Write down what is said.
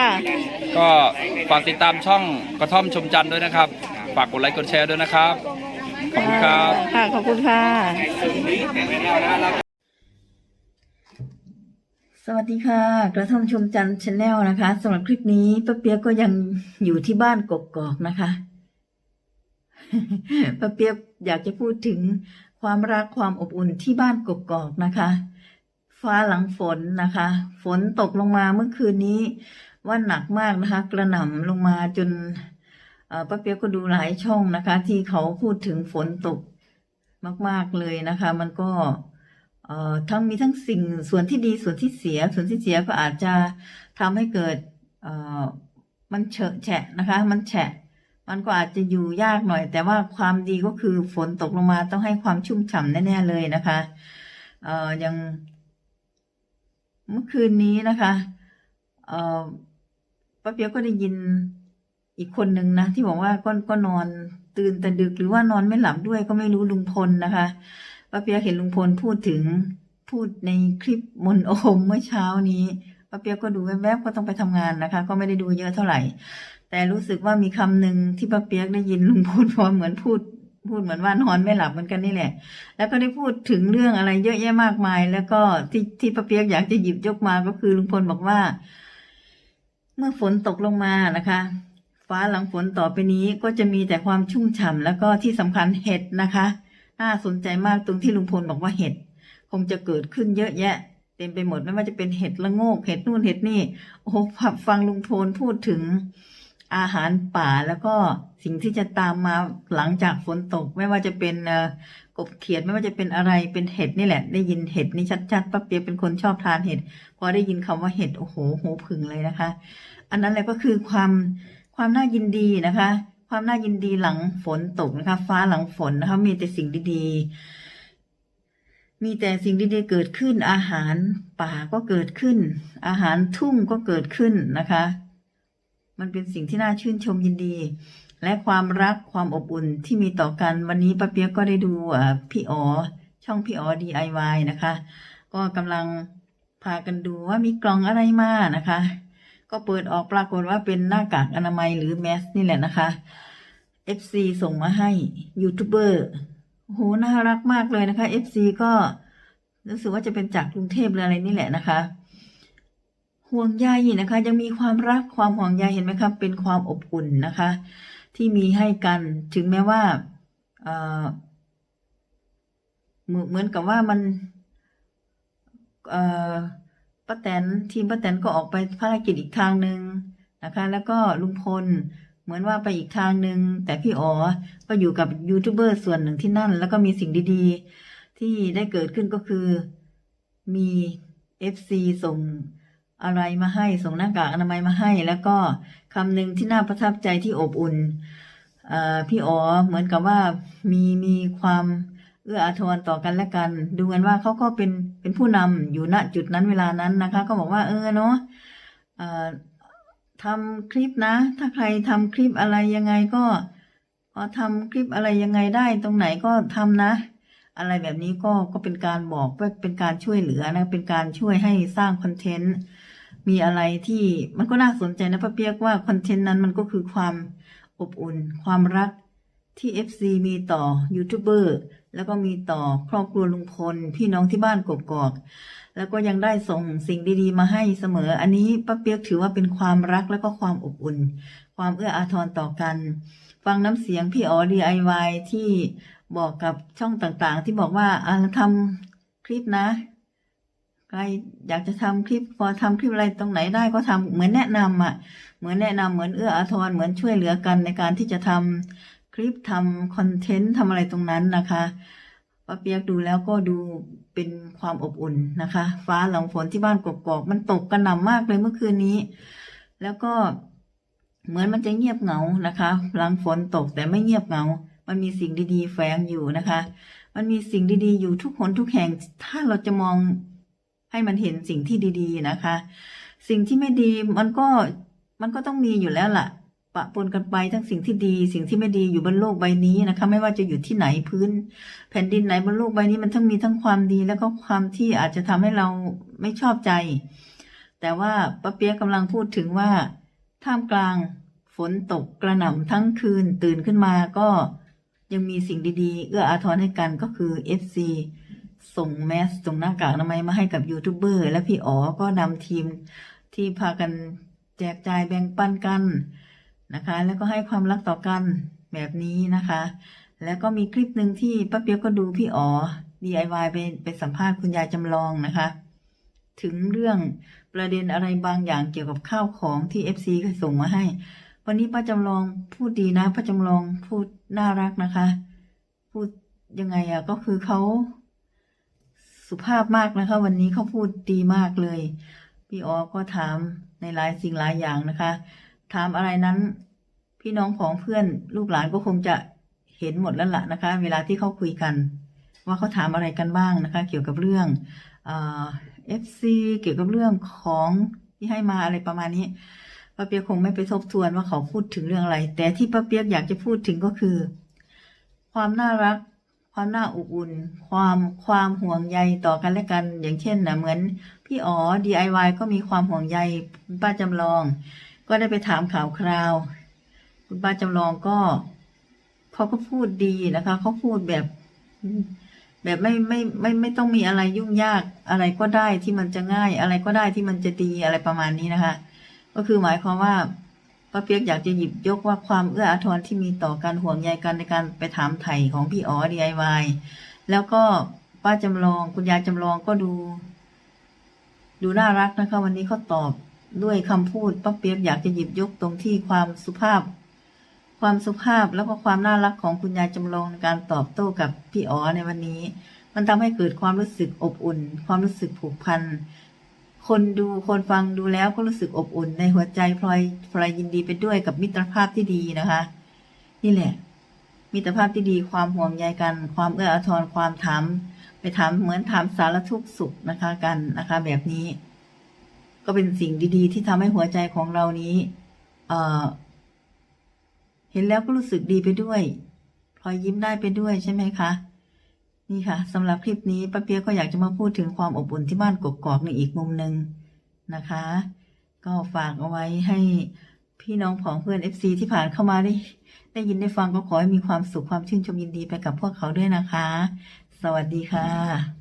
ค่ะก็ฝากติดตามช่องกระท่อมชมจันทร์ด้วยนะครับ ฝากกดไลค์กดแชร์ด้วยนะครับ ขอบคุณครับ ค่ะ ขอบคุณค่ะ สวัสดีค่ะ กระท่อมชมจันทร์ชาแนลนะคะสำหรับคลิปนี้ป้าเปียกก็ยังอยู่ที่บ้านกกอกนะคะป้าเปียกอยากจะพูดถึงความรักความอบอุ่นที่บ้านกกอกนะคะ ฟ้าหลังฝนนะคะ ฝนตกลงมาเมื่อคืนนี้ ว่าหนักมากนะคะ กระหน่ำลงมาจนป้าเปียกก็ดูหลายช่องนะคะ ที่เขาพูดถึงฝนตกมาก ๆเลยนะคะ มันก็ทั้งมีทั้งสิ่งส่วนที่ดีส่วนที่เสีย ส่วนที่เสียก็อาจจะทำให้เกิดมันเฉะแฉะนะคะ มันแฉะ มันก็อาจจะอยู่ยากหน่อย แต่ว่าความดีก็คือฝนตกลงมาต้องให้ความชุ่มฉ่ำแน่ ๆ เลยนะคะเอ่อยังเมื่อคืนนี้นะคะเอ่อ ป้าเปียกก็ได้ยินอีกคนหนึ่งนะที่บอกว่าก็ก็นอนตื่นแต่ดึกหรือว่านอนไม่หลับด้วยก็ไม่รู้ลุงพลนะคะป้าเปียกเห็นลุงพลพูดถึงพูดในคลิปมนโอมเมื่อเช้านี้ป้าเปียกก็ดูแวบๆก็ต้องไปทำงานนะคะ ก็ไม่ได้ดูเยอะเท่าไหร่ แต่รู้สึกว่ามีคำหนึ่งที่ป้าเปียกได้ยินลุงพูดพอเหมือนพูดพูดเหมือนว่านอนไม่หลับเหมือนกันนี่แหละ แล้วก็ได้พูดถึงเรื่องอะไรเยอะแยะมากมาย แล้วก็ที่ที่ป้าเปียกอยากจะหยิบยกมาก็คือลุงพลบอกว่า เมื่อฝนตกลงมานะคะ ฟ้าหลังฝนต่อไปนี้ก็จะมีแต่ความชุ่มฉ่ำแล้วก็ที่สำคัญเห็ดนะคะน่าสนใจมากตรงที่ลุงพลบอกว่าเห็ดคงจะเกิดขึ้นเยอะแยะเต็มไปหมดไม่ว่าจะเป็นเห็ดละโงกเห็ดนู่นเห็ดนี่โอ้โหฟังลุงพลพูดถึงอาหารป่าแล้วก็สิ่งที่จะตามมาหลังจากฝนตก ไม่ว่าจะเป็น กบเขียดไม่ว่าจะเป็นอะไรเป็นเห็ดนี่แหละ ได้ยินเห็ดนี่ชัดๆป้าเปียกเป็นคนชอบทานเห็ดพอได้ยินคำว่าเห็ดโอ้โหหูผึ่งเลยนะคะ อันนั้นแหละก็คือความความน่ายินดีนะคะ ความน่ายินดีหลังฝนตกนะคะ ฟ้าหลังฝนนะคะมีแต่สิ่งดีๆ มีแต่สิ่งดีๆเกิดขึ้น อาหารป่าก็เกิดขึ้น อาหารทุ่งก็เกิดขึ้นนะคะ มันเป็นสิ่งที่น่าชื่นชมยินดี และความรักความอบอุ่นที่มีต่อกัน วันนี้ป้าเปียกก็ได้ดูพี่อ๋อช่องพี่อ๋อ DIY นะคะ ก็กำลังพากันดูว่ามีกล่องอะไรมานะคะ ก็เปิดออกปรากฏว่าเป็นหน้ากากอนามัยหรือแมสนี่แหละนะคะ FC ส่งมาให้ยูทูบเบอร์โหน่ารักมากเลยนะคะ FC ก็รู้สึกว่าจะเป็นจากกรุงเทพหรืออะไรนี่แหละนะคะ ห่วงใยนะคะ ยังมีความรักความห่วงใยเห็นไหมครับเป็นความอบอุ่นนะคะ ที่มีให้กัน ถึงแม้ว่าเหมือนกับว่ามันป้าแตนทีมป้าแตนก็ออกไปภารกิจอีกทางหนึ่งนะคะ แล้วก็ลุงพลเหมือนว่าไปอีกทางหนึ่งแต่พี่อ๋อก็อยู่กับยูทูบเบอร์ส่วนหนึ่งที่นั่น แล้วก็มีสิ่งดีๆ ที่ได้เกิดขึ้นก็คือมีเอฟซีส่ง อะไรมาให้ส่งหน้ากากอนามัยมาให้ แล้วก็คำหนึ่งที่น่าประทับใจที่อบอุ่นพี่อ๋อเหมือนกับว่ามีมีความเอื้ออาทรต่อกันและกัน ดูกันว่าเขาก็เป็นเป็นผู้นำอยู่ณจุดนั้นเวลานั้นนะคะ ก็บอกว่าเออเนาะทำคลิปนะ ถ้าใครทำคลิปอะไรยังไงก็พอทำคลิปอะไรยังไงได้ ตรงไหนก็ทำนะ อะไรแบบนี้ก็ก็เป็นการบอกเป็นการช่วยเหลือนะเป็นการช่วยให้สร้างคอนเทนต์ มีอะไรที่มันก็น่าสนใจนะป้าเปียกว่าคอนเทนต์นั้นมันก็คือความอบอุ่น ความรักที่ FC มีต่อยูทูบเบอร์แล้วก็มีต่อครอบครัวลุงพล พี่น้องที่บ้านกกอกแล้วก็ยังได้ส่งสิ่งดีๆ มาให้เสมอ อันนี้ป้าเปียกถือว่าเป็นความรักแล้วก็ความอบอุ่น ความเอื้ออาทรต่อกัน ฟังน้ำเสียงพี่อ๋อ DIY ที่บอกกับช่องต่างๆ ที่บอกว่าอ่าทำคลิปนะ ใครอยากจะทำคลิปพอทำคลิปอะไรตรงไหนได้ก็ทำเหมือนแนะนำอะ เหมือนแนะนำเหมือนเอื้ออาทรเหมือนช่วยเหลือกันในการที่จะทำคลิปทำคอนเทนต์ทำอะไรตรงนั้นนะคะป้าเปียกดูแล้วก็ดูเป็นความอบอุ่นนะคะ ฟ้าหลังฝนที่บ้านกกอกมันตกกระหน่ำมากเลยเมื่อคืนนี้ แล้วก็เหมือนมันจะเงียบเหงานะคะ หลังฝนตกแต่ไม่เงียบเหงา มันมีสิ่งดีๆแฝงอยู่นะคะ มันมีสิ่งดีๆอยู่ทุกหนทุกแห่ง ถ้าเราจะมอง ให้มันเห็นสิ่งที่ดีๆนะคะ สิ่งที่ไม่ดีมันก็มันก็ต้องมีอยู่แล้วล่ะ ปะปนกันไปทั้งสิ่งที่ดี สิ่งที่ไม่ดีอยู่บนโลกใบนี้นะคะ ไม่ว่าจะอยู่ที่ไหนพื้น แผ่นดินไหนบนโลกใบนี้มันทั้งมีทั้งความดี แล้วก็ความที่อาจจะทำให้เราไม่ชอบใจ แต่ว่าป้าเปียกกำลังพูดถึงว่าท่ามกลางฝนตกกระหน่ำทั้งคืนตื่นขึ้นมาก็ยังมีสิ่งดีๆ เอื้ออาทรให้กันก็คือ FC ส่งแมสส่งหน้ากากอนามัยมาให้กับยูทูบเบอร์และพี่อ๋อก็นำทีมที่พากันแจกจ่ายแบ่งปันกันนะคะ แล้วก็ให้ความรักต่อกันแบบนี้นะคะ แล้วก็มีคลิปหนึ่งที่ป้าเปียกก็ดูพี่อ๋อ DIY ไปไปสัมภาษณ์คุณยายจำลองนะคะ ถึงเรื่องประเด็นอะไรบางอย่างเกี่ยวกับข้าวของที่ FC เคยส่งมาให้ วันนี้ป้าจำลองพูดดีนะป้าจำลองพูดน่ารักนะคะ พูดยังไงอะก็คือเขา สุภาพมากนะคะ วันนี้เขาพูดดีมากเลย พี่ออก็ถามในหลายสิ่งหลายอย่างนะคะ ถามอะไรนั้น พี่น้องของเพื่อนลูกหลานก็คงจะเห็นหมดแล้วล่ะนะคะ เวลาที่เขาคุยกัน ว่าเขาถามอะไรกันบ้างนะคะ เกี่ยวกับเรื่องเอ่อฟซีเกี่ยวกับเรื่องของที่ให้มาอะไรประมาณนี้ป้าเปียกคงไม่ไปทบทวนว่าเขาพูดถึงเรื่องอะไร แต่ที่ป้าเปียกอยากจะพูดถึงก็คือ ความน่ารัก ความน่าอบอุ่น ความความห่วงใยต่อกันและกัน อย่างเช่นนะเหมือนพี่อ๋อ DIY ก็มีความห่วงใยคุณป้าจำลอง ก็ได้ไปถามข่าวคราว คุณป้าจำลองก็เขาก็พูดดีนะคะเขาพูดแบบแบบไม่ไม่ไม่ไม่ต้องมีอะไรยุ่งยากอะไรก็ได้ที่มันจะง่าย อะไรก็ได้ที่มันจะดีอะไรประมาณนี้นะคะ ก็คือหมายความว่า ป้าเปียกอยากจะหยิบยกว่าความเอื้ออาทรที่มีต่อการห่วงใยกันในการไปถามไถ่ของพี่อ๋อ DIY แล้วก็ป้าจำลองคุณยายจำลองก็ดู ดูน่ารักนะคะ วันนี้เขาตอบด้วยคำพูดป้าเปียกอยากจะหยิบยกตรงที่ความสุภาพ ความสุภาพแล้วก็ความน่ารักของคุณยายจำลองในการตอบโต้กับพี่อ๋อในวันนี้ มันทำให้เกิดความรู้สึกอบอุ่น ความรู้สึกผูกพัน คนดูคนฟังดูแล้วก็รู้สึกอบอุ่นในหัวใจพลอยพลอยยินดีไปด้วยกับมิตรภาพที่ดีนะคะ นี่แหละ มิตรภาพที่ดีความห่วงใยกัน ความเอื้ออาทรความถามไปถามเหมือนถามสารทุกข์สุขนะคะกันนะคะ แบบนี้ ก็เป็นสิ่งดีๆ ที่ทำให้หัวใจของเรานี้ เอ่อ เห็นแล้วก็รู้สึกดีไปด้วยพลอยยิ้มได้ไปด้วยใช่ไหมคะ นี่ค่ะสำหรับคลิปนี้ป้าเปียกก็อยากจะมาพูดถึงความอบอุ่นที่บ้านกกอกในอีกมุมหนึ่งนะคะ ก็ฝากเอาไว้ให้พี่น้องของเพื่อน FC ที่ผ่านเข้ามาได้ ได้ยินได้ฟังก็ขอให้มีความสุขความชื่นชมยินดีไปกับพวกเขาด้วยนะคะ สวัสดีค่ะ